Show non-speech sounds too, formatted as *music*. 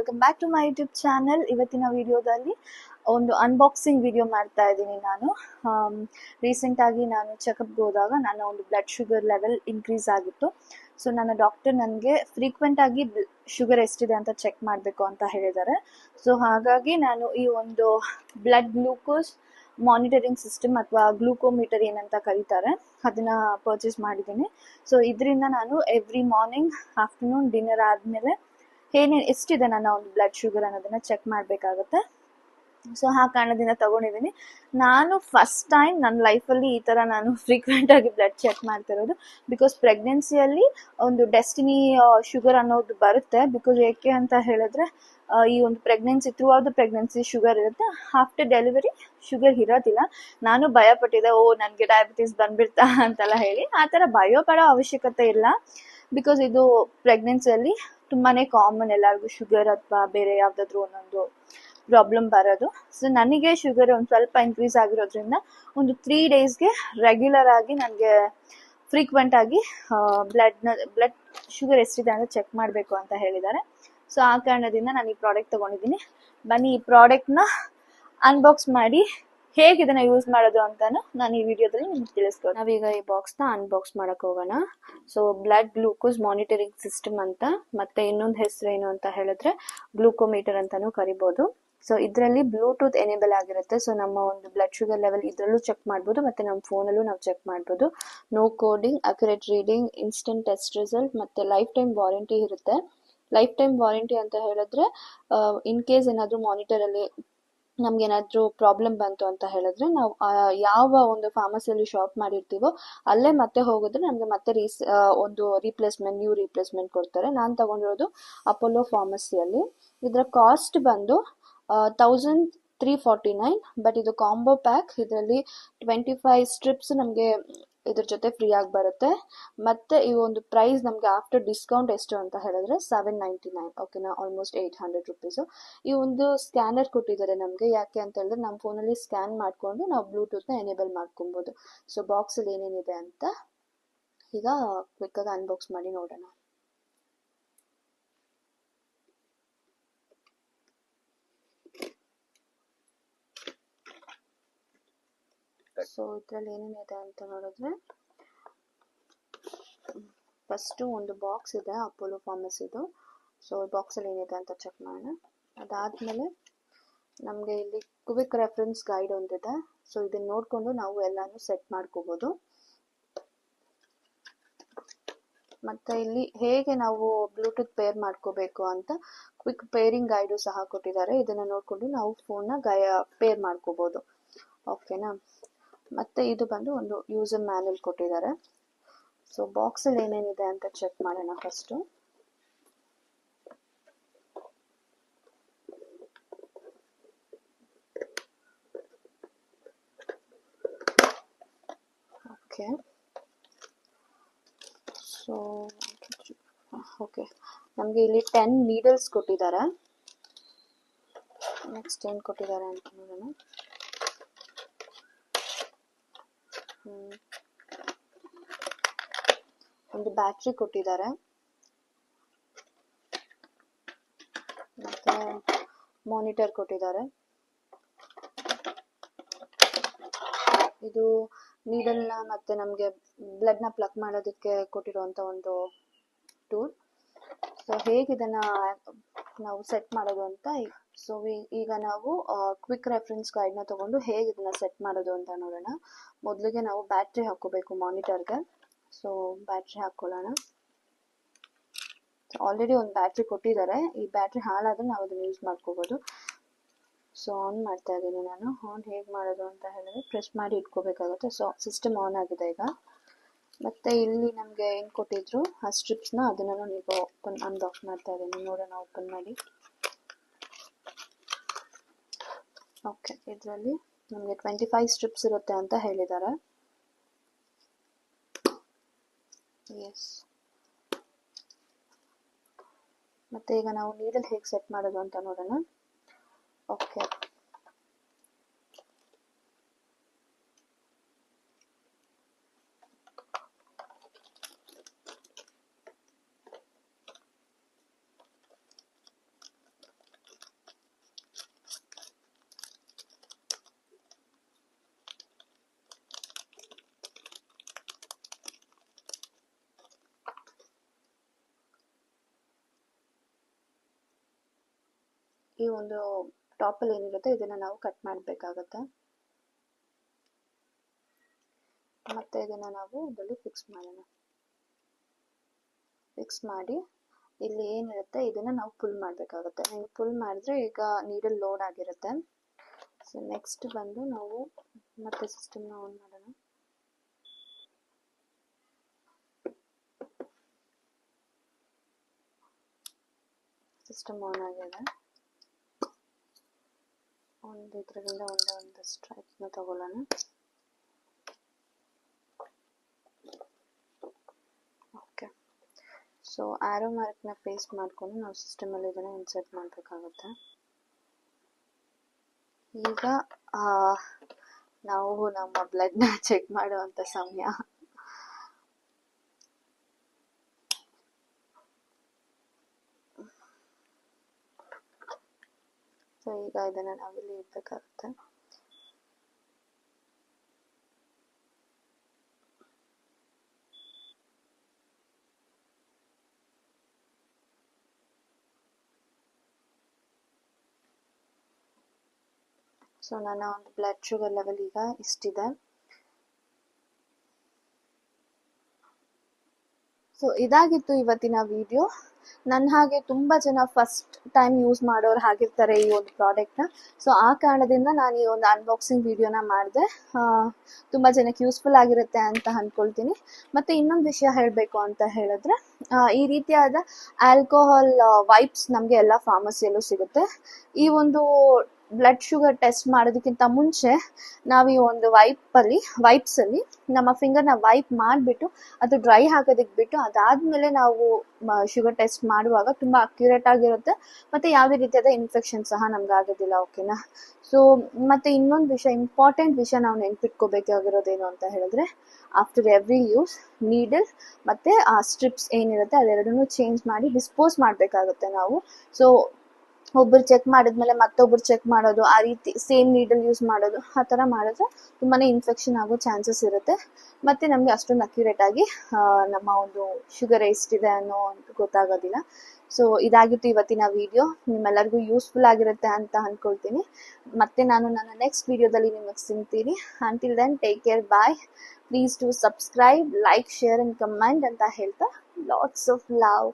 Welcome back to my YouTube channel ಇವತ್ತಿನ ವಿಡಿಯೋದಲ್ಲಿ ಒಂದು ಅನ್ಬಾಕ್ಸಿಂಗ್ ವಿಡಿಯೋ ಮಾಡ್ತಾ ಇದ್ದೀನಿ ನಾನು. ರೀಸೆಂಟಾಗಿ ನಾನು ಚೆಕಪ್ಗೆ ಹೋದಾಗ ನನ್ನ ಒಂದು ಬ್ಲಡ್ ಶುಗರ್ ಲೆವೆಲ್ ಇನ್ಕ್ರೀಸ್ ಆಗಿತ್ತು. ಸೊ ನನ್ನ ಡಾಕ್ಟರ್ ನನಗೆ ಫ್ರೀಕ್ವೆಂಟಾಗಿ ಶುಗರ್ ಎಷ್ಟಿದೆ ಅಂತ ಚೆಕ್ ಮಾಡಬೇಕು ಅಂತ ಹೇಳಿದ್ದಾರೆ. ಸೊ ಹಾಗಾಗಿ ನಾನು ಈ ಒಂದು ಬ್ಲಡ್ ಗ್ಲೂಕೋಸ್ ಮಾನಿಟರಿಂಗ್ ಸಿಸ್ಟಮ್ ಅಥವಾ ಗ್ಲೂಕೋಮೀಟರ್ ಏನಂತ ಕರೀತಾರೆ, ಅದನ್ನ ಪರ್ಚೇಸ್ ಮಾಡಿದ್ದೀನಿ. ಸೊ ಇದರಿಂದ ನಾನು ಎವ್ರಿ ಮಾರ್ನಿಂಗ್ ಆಫ್ಟರ್ನೂನ್ ಡಿನ್ನರ್ ಆದಮೇಲೆ ಏನೇನು ಎಷ್ಟಿದೆ ನನ್ನ ಒಂದು ಬ್ಲಡ್ ಶುಗರ್ ಅನ್ನೋದನ್ನ ಚೆಕ್ ಮಾಡಬೇಕಾಗುತ್ತೆ. ಸೊ ಆ ಕಾರಣದಿಂದ ತಗೊಂಡಿದ್ದೀನಿ. ನಾನು ಫಸ್ಟ್ ಟೈಮ್ ನನ್ನ ಲೈಫಲ್ಲಿ ಈ ಥರ ನಾನು *laughs* ಫ್ರೀಕ್ವೆಂಟ್ ಆಗಿ ಬ್ಲಡ್ ಚೆಕ್ ಮಾಡ್ತಿರೋದು ಬಿಕಾಸ್ ಪ್ರೆಗ್ನೆನ್ಸಿಯಲ್ಲಿ ಒಂದು ಡೆಸ್ಟಿನಿ ಶುಗರ್ ಅನ್ನೋದು ಬರುತ್ತೆ. ಬಿಕಾಸ್ ಏಕೆ ಅಂತ ಹೇಳಿದ್ರೆ ಈ ಒಂದು pregnancy through of the pregnancy sugar ಇರುತ್ತೆ. ಆಫ್ಟರ್ ಡೆಲಿವರಿ ಶುಗರ್ ಇರೋದಿಲ್ಲ. ನಾನು ಭಯಪಟ್ಟಿದ್ದೆ, ಓ, ನನಗೆ ಡಯಾಬಿಟೀಸ್ ಬಂದ್ಬಿಡ್ತಾ *laughs* ಅಂತೆಲ್ಲ ಹೇಳಿ. ಆ ಥರ ಭಯ ಅವಶ್ಯಕತೆ ಇಲ್ಲ. ಬಿಕಾಸ್ ಇದು ಪ್ರೆಗ್ನೆನ್ಸಿಯಲ್ಲಿ ತುಂಬಾ ಕಾಮನ್ ಎಲ್ಲರಿಗೂ ಶುಗರ್ ಅಥವಾ ಬೇರೆ ಯಾವುದಾದ್ರೂ ಒಂದೊಂದು ಪ್ರಾಬ್ಲಮ್ ಬರೋದು. ಸೊ ನನಗೆ ಶುಗರ್ ಒಂದು ಸ್ವಲ್ಪ ಇನ್ಕ್ರೀಸ್ ಆಗಿರೋದ್ರಿಂದ ಒಂದು ತ್ರೀ ಡೇಸ್ಗೆ ರೆಗ್ಯುಲರ್ ಆಗಿ ನನಗೆ ಫ್ರೀಕ್ವೆಂಟ್ ಆಗಿ ಬ್ಲಡ್ನ ಬ್ಲಡ್ ಶುಗರ್ ಎಷ್ಟಿದೆ ಅಂತ ಚೆಕ್ ಮಾಡಬೇಕು ಅಂತ ಹೇಳಿದ್ದಾರೆ. ಸೊ ಆ ಕಾರಣದಿಂದ ನಾನು ಈ ಪ್ರಾಡಕ್ಟ್ ತಗೊಂಡಿದ್ದೀನಿ. ಬನ್ನಿ ಈ ಪ್ರಾಡಕ್ಟ್ನ ಅನ್ಬಾಕ್ಸ್ ಮಾಡಿ ಹೇಗೆ ಇದನ್ನ ಯೂಸ್ ಮಾಡೋದು ಅಂತಾನು ನಾನು ಈ ವಿಡಿಯೋದಲ್ಲಿ ನಿಮ್ಗೆ ತಿಳಿಸ್ಕೊಡ್ತೀನಿ. ನಾವೀಗ ಈ ಬಾಕ್ಸ್ನ ಅನ್ಬಾಕ್ಸ್ ಮಾಡಕ್ ಹೋಗೋಣ. So blood glucose monitoring system ಅಂತ, ಮತ್ತೆ ಇನ್ನೊಂದು ಹೆಸರು ಏನು ಅಂತ ಹೇಳಿದ್ರೆ ಗ್ಲೂಕೋಮೀಟರ್ ಅಂತಾನು ಕರಿಬಹುದು ಸೊ ಇದರಲ್ಲಿ ಬ್ಲೂಟೂತ್ ಎನೇಬಲ್ ಆಗಿರುತ್ತೆ. ಸೊ ನಮ್ಮ ಒಂದು ಬ್ಲಡ್ ಶುಗರ್ ಲೆವೆಲ್ ಇದರಲ್ಲೂ ಚೆಕ್ ಮಾಡಬಹುದು ಮತ್ತೆ ನಮ್ಮ ಫೋನಲ್ಲೂ ನಾವು ಚೆಕ್ ಮಾಡಬಹುದು no coding accurate reading instant test result ಮತ್ತೆ ಲೈಫ್ ಟೈಮ್ ವಾರಂಟಿ ಇರುತ್ತೆ. ಲೈಫ್ ಟೈಮ್ ವಾರಂಟಿ ಅಂತ ಹೇಳಿದ್ರೆ ಇನ್ ಕೇಸ್ ಏನಾದರೂ ಮಾನಿಟರಲ್ಲಿ ನಮ್ಗೆ ಏನಾದರೂ ಪ್ರಾಬ್ಲಮ್ ಬಂತು ಅಂತ ಹೇಳಿದ್ರೆ ನಾವು ಯಾವ ಒಂದು ಫಾರ್ಮಸಿಯಲ್ಲಿ ಶಾಪ್ ಮಾಡಿರ್ತೀವೋ ಅಲ್ಲೇ ಮತ್ತೆ ಹೋಗಿದ್ರೆ ನಮಗೆ ಮತ್ತೆ ರೀಸ್ ಒಂದು ರೀಪ್ಲೇಸ್ಮೆಂಟ್ ನ್ಯೂ ರೀಪ್ಲೇಸ್ಮೆಂಟ್ ಕೊಡ್ತಾರೆ. ನಾನು ತಗೊಂಡಿರೋದು ಅಪೋಲೋ ಫಾರ್ಮಸಿಯಲ್ಲಿ ಇದರ ಕಾಸ್ಟ್ ಬಂದು thousand three forty nine but ಇದು ಕಾಂಬೋ ಪ್ಯಾಕ್ ಇದರಲ್ಲಿ ಟ್ವೆಂಟಿ ಫೈವ್ ಸ್ಟ್ರಿಪ್ಸ್ ನಮಗೆ ಇದ್ರ ಜೊತೆ ಫ್ರೀ ಆಗಿ ಬರುತ್ತೆ. ಮತ್ತೆ ಈ ಒಂದು ಪ್ರೈಸ್ ನಮಗೆ ಆಫ್ಟರ್ ಡಿಸ್ಕೌಂಟ್ ಎಷ್ಟು ಅಂತ ಹೇಳಿದ್ರೆ ಸೆವೆನ್ ನೈಂಟಿ ನೈನ್ ಓಕೆನಾ ಆಲ್ಮೋಸ್ಟ್ ಏಯ್ಟ್ ಹಂಡ್ರೆಡ್ ರುಪೀಸು ಈ ಒಂದು ಸ್ಕ್ಯಾನರ್ ಕೊಟ್ಟಿದ್ದಾರೆ ನಮಗೆ. ಯಾಕೆ ಅಂತ ಹೇಳಿದ್ರೆ ನಮ್ಮ ಫೋನಲ್ಲಿ ಸ್ಕ್ಯಾನ್ ಮಾಡಿಕೊಂಡು ನಾವು ಬ್ಲೂಟೂತ್ನ ಎನೇಬಲ್ ಮಾಡ್ಕೊಬೋದು. ಸೊ ಬಾಕ್ಸಲ್ಲಿ ಏನೇನಿದೆ ಅಂತ ಈಗ ಕ್ವಿಕ್ಕಾಗಿ ಅನ್ಬಾಕ್ಸ್ ಮಾಡಿ ನೋಡೋಣ. ಸೊ ಇದರಲ್ಲಿ ಏನೇನಿದೆ ಅಂತ ನೋಡಿದ್ರೆ ಫಸ್ಟು ಒಂದು ಬಾಕ್ಸ್ ಇದೆ ಅಪೋಲೋ ಫಾರ್ಮಸಿದು ಸೊ ಬಾಕ್ಸಲ್ಲಿ ಏನಿದೆ ಅಂತ ಚೆಕ್ ಮಾಡೋಣ ಅದಾದಮೇಲೆ ನಮಗೆ ಇಲ್ಲಿ ಕ್ವಿಕ್ ರೆಫರೆನ್ಸ್ ಗೈಡ್ ಒಂದಿದೆ ಸೊ ಇದನ್ನ ನೋಡಿಕೊಂಡು ನಾವು ಎಲ್ಲಾನು ಸೆಟ್ ಮಾಡ್ಕೋಬೋದು ಮತ್ತೆ ಇಲ್ಲಿ ಹೇಗೆ ನಾವು ಬ್ಲೂಟೂತ್ ಪೇರ್ ಮಾಡ್ಕೋಬೇಕು ಅಂತ ಕ್ವಿಕ್ ಪೇರಿಂಗ್ ಗೈಡು ಸಹ ಕೊಟ್ಟಿದ್ದಾರೆ ಇದನ್ನ ನೋಡಿಕೊಂಡು ನಾವು ಫೋನ್ನ ಗೈ ಪೇರ್ ಮಾಡ್ಕೋಬೋದು ಓಕೆನಾ ಮತ್ತೆ ಇದು ಬಂದು ಒಂದು ಯೂಸರ್ ಮ್ಯಾನ್ಯಲ್ ಕೊಟ್ಟಿದ್ದಾರೆ. ಸೊ ಬಾಕ್ಸಲ್ಲಿ ಏನೇನಿದೆ ಅಂತ ಚೆಕ್ ಮಾಡೋಣ ಫಸ್ಟು ಓಕೆ ಸೊ ಓಕೆ ನಮಗೆ ಇಲ್ಲಿ ಟೆನ್ ನೀಡಲ್ಸ್ ಕೊಟ್ಟಿದ್ದಾರೆ. ನೆಕ್ಸ್ಟ್ ಏನು ಕೊಟ್ಟಿದ್ದಾರೆ ಅಂತ ನೋಡೋಣ. ಒಂದು ಬ್ಯಾಟ್ರಿ ಕೊಟ್ಟಿದ್ದಾರೆ. ಮತ್ತೆ ಮಾನಿಟರ್ ಕೊಟ್ಟಿದ್ದಾರೆ. ಇದು ನೀಡಲ್ನ ಮತ್ತೆ ನಮಗೆ ಬ್ಲಡ್ನ ಪ್ಲಕ್ ಮಾಡೋದಕ್ಕೆ ಕೊಟ್ಟಿರುವಂತ ಒಂದು ಟೂಲ್ ಸೊ ಹೇಗೆ ಇದನ್ನ ನಾವು ಸೆಟ್ ಮಾಡೋದು ಅಂತ ಸೊ ಈಗ ನಾವು ಕ್ವಿಕ್ ರೆಫರೆನ್ಸ್ ಗೈಡ್ನ ತಗೊಂಡು ಹೇಗೆ ಇದನ್ನ ಸೆಟ್ ಮಾಡೋದು ಅಂತ ನೋಡೋಣ. ಮೊದಲಿಗೆ ನಾವು ಬ್ಯಾಟ್ರಿ ಹಾಕೋಬೇಕು ಮಾನಿಟರ್ಗೆ ಸೊ ಬ್ಯಾಟ್ರಿ ಹಾಕೊಳ್ಳೋಣ ಆಲ್ರೆಡಿ ಒಂದು ಬ್ಯಾಟ್ರಿ ಕೊಟ್ಟಿದ್ದಾರೆ. ಈ ಬ್ಯಾಟ್ರಿ ಹಾಳಾದ್ರೆ ನಾವು ಅದನ್ನ ಯೂಸ್ ಮಾಡ್ಕೋಬೋದು. ಸೊ ಆನ್ ಮಾಡ್ತಾ ಇದ್ದೀನಿ ನಾನು. ಆನ್ ಹೇಗೆ ಮಾಡೋದು ಅಂತ ಹೇಳಿದ್ರೆ ಪ್ರೆಸ್ ಮಾಡಿ ಇಟ್ಕೋಬೇಕಾಗುತ್ತೆ. ಸೊ ಸಿಸ್ಟಮ್ ಆನ್ ಆಗಿದೆ ಈಗ. ಮತ್ತೆ ಇಲ್ಲಿ ನಮಗೆ ಏನು ಕೊಟ್ಟಿದ್ರು? ಆ ಸ್ಟ್ರಿಪ್ಸ್ನ ಅದನ್ನ ನೀವು ಓಪನ್ ಅನ್ಬಾಕ್ಸ್ ಮಾಡ್ತಾ ಇದ್ದೀನಿ. ನೋಡೋಣ ಓಪನ್ ಮಾಡಿ. ಓಕೆ ಇದರಲ್ಲಿ ನಮಗೆ ಟ್ವೆಂಟಿ ಫೈವ್ ಸ್ಟ್ರಿಪ್ಸ್ ಇರುತ್ತೆ ಅಂತ ಹೇಳಿದ್ದಾರೆ. ಎಸ್ ಮತ್ತೆ ಈಗ ನಾವು ನೀಡಲ್ ಹೇಗೆ ಸೆಟ್ ಮಾಡೋದು ಅಂತ ನೋಡೋಣ. ಓಕೆ ಈ ಒಂದು ಟಾಪಲ್ಲಿ ಏನಿರುತ್ತೆ ಇದನ್ನು ನಾವು ಕಟ್ ಮಾಡಬೇಕಾಗತ್ತೆ. ಮತ್ತೆ ಇದನ್ನು ನಾವು ಇದರಲ್ಲಿ ಫಿಕ್ಸ್ ಮಾಡೋಣ. ಫಿಕ್ಸ್ ಮಾಡಿ ಇಲ್ಲಿ ಏನಿರುತ್ತೆ ಇದನ್ನು ನಾವು ಪುಲ್ ಮಾಡಬೇಕಾಗುತ್ತೆ. ನೀವು ಪುಲ್ ಮಾಡಿದ್ರೆ ಈಗ ನೀಡಲ್ ಲೋಡ್ ಆಗಿರುತ್ತೆ. ಸೊ ನೆಕ್ಸ್ಟ್ ಬಂದು ನಾವು ಮತ್ತೆ ಸಿಸ್ಟಮ್ನ ಆನ್ ಮಾಡೋಣ. ಸಿಸ್ಟಮ್ ಆನ್ ಆಗಿದೆ. ಒಂದು ಇದರಿಂದ ಒಂದೇ ಒಂದು ಸ್ಟ್ರೈಪ್ನ ತಗೊಳ್ಳೋಣ. ಓಕೆ ಸೊ ಆರೋ ಮಾರ್ಕ್ನ ಪೇಸ್ಟ್ ಮಾಡಿಕೊಂಡು ನಾವು ಸಿಸ್ಟಮಲ್ಲಿ ಇದನ್ನು ಇನ್ಸರ್ಟ್ ಮಾಡಬೇಕಾಗುತ್ತೆ. ಈಗ ನಾವು ನಮ್ಮ ಬ್ಲಡ್ನ ಚೆಕ್ ಮಾಡುವಂಥ ಸಮಯ. ಸೊ ಈಗ ಇದನ್ನು ನಾವಿಲ್ಲಿ ಇಡಬೇಕಾಗುತ್ತೆ. ಸೊ ನನ್ನ ಒಂದು ಬ್ಲಡ್ ಶುಗರ್ ಲೆವೆಲ್ ಈಗ ಇಷ್ಟಿದೆ. ಸೊ ಇದಾಗಿತ್ತು ಇವತ್ತಿನ ವಿಡಿಯೋ ನನ್ನ ಹಾಗೆ ತುಂಬ ಜನ ಫಸ್ಟ್ ಟೈಮ್ ಯೂಸ್ ಮಾಡೋರು ಆಗಿರ್ತಾರೆ ಈ ಒಂದು ಪ್ರಾಡಕ್ಟ್ನ ಸೊ ಆ ಕಾರಣದಿಂದ ನಾನು ಈ ಒಂದು ಅನ್ಬಾಕ್ಸಿಂಗ್ ವಿಡಿಯೋನ ಮಾಡಿದೆ. ತುಂಬಾ ಜನಕ್ಕೆ ಯೂಸ್ಫುಲ್ ಆಗಿರುತ್ತೆ ಅಂತ ಅಂದ್ಕೊಳ್ತೀನಿ ಮತ್ತೆ ಇನ್ನೊಂದು ವಿಷಯ ಹೇಳಬೇಕು ಅಂತ ಹೇಳಿದ್ರೆ ಈ ರೀತಿಯಾದ ಆಲ್ಕೋಹಾಲ್ ವೈಪ್ಸ್ ನಮಗೆ ಎಲ್ಲ ಫಾರ್ಮಸಿಯಲ್ಲೂ ಸಿಗುತ್ತೆ. ಈ ಒಂದು ಬ್ಲಡ್ ಶುಗರ್ ಟೆಸ್ಟ್ ಮಾಡೋದಕ್ಕಿಂತ ಮುಂಚೆ ನಾವು ಈ ಒಂದು ವೈಪಲ್ಲಿ ವೈಪ್ಸಲ್ಲಿ ನಮ್ಮ ಫಿಂಗರ್ನ ವೈಪ್ ಮಾಡಿಬಿಟ್ಟು ಅದು ಡ್ರೈ ಹಾಕೋದಕ್ಕೆ ಬಿಟ್ಟು ಅದಾದಮೇಲೆ ನಾವು ಶುಗರ್ ಟೆಸ್ಟ್ ಮಾಡುವಾಗ ತುಂಬ ಅಕ್ಯುರೇಟ್ ಆಗಿರುತ್ತೆ. ಮತ್ತು ಯಾವುದೇ ರೀತಿಯಾದ ಇನ್ಫೆಕ್ಷನ್ ಸಹ ನಮ್ಗೆ ಆಗೋದಿಲ್ಲ ಓಕೆನಾ ಸೊ ಮತ್ತು ಇನ್ನೊಂದು ವಿಷಯ ಇಂಪಾರ್ಟೆಂಟ್ ವಿಷಯ ನಾವು ನೆನ್ಪಿಟ್ಕೋಬೇಕಾಗಿರೋದೇನು ಅಂತ ಹೇಳಿದ್ರೆ ಆಫ್ಟರ್ ಎವ್ರಿ ಯೂಸ್ ನೀಡಲ್ ಮತ್ತು ಆ ಸ್ಟ್ರಿಪ್ಸ್ ಏನಿರುತ್ತೆ ಅದೆರಡನ್ನೂ ಚೇಂಜ್ ಮಾಡಿ ಡಿಸ್ಪೋಸ್ ಮಾಡಬೇಕಾಗುತ್ತೆ ನಾವು. ಸೊ ಒಬ್ಬರು ಚೆಕ್ ಮಾಡಿದ್ಮೇಲೆ ಮತ್ತೊಬ್ರು ಚೆಕ್ ಮಾಡೋದು, ಆ ರೀತಿ ಸೇಮ್ ನೀಡಲ್ ಯೂಸ್ ಮಾಡೋದು, ಆ ಥರ ಮಾಡಿದ್ರೆ ತುಂಬಾ ಇನ್ಫೆಕ್ಷನ್ ಆಗೋ ಚಾನ್ಸಸ್ ಇರುತ್ತೆ. ಮತ್ತು ನಮಗೆ ಅಷ್ಟೊಂದು ಅಕ್ಯುರೇಟ್ ಆಗಿ ನಮ್ಮ ಒಂದು ಶುಗರ್ ಎಷ್ಟಿದೆ ಅನ್ನೋ ಗೊತ್ತಾಗೋದಿಲ್ಲ. ಸೊ ಇದಾಗಿತ್ತು ಇವತ್ತಿನ ವಿಡಿಯೋ ನಿಮ್ಮೆಲ್ಲರಿಗೂ ಯೂಸ್ಫುಲ್ ಆಗಿರುತ್ತೆ ಅಂತ ಅಂದ್ಕೊಳ್ತೀನಿ ಮತ್ತೆ ನಾನು ನನ್ನ ನೆಕ್ಸ್ಟ್ ವಿಡಿಯೋದಲ್ಲಿ ನಿಮಗೆ ಸಿಗ್ತೀನಿ. Until then take care bye please to subscribe like share and comment ಅಂತ ಹೇಳ್ತಾ ಲಾಟ್ಸ್ ಆಫ್ ಲವ್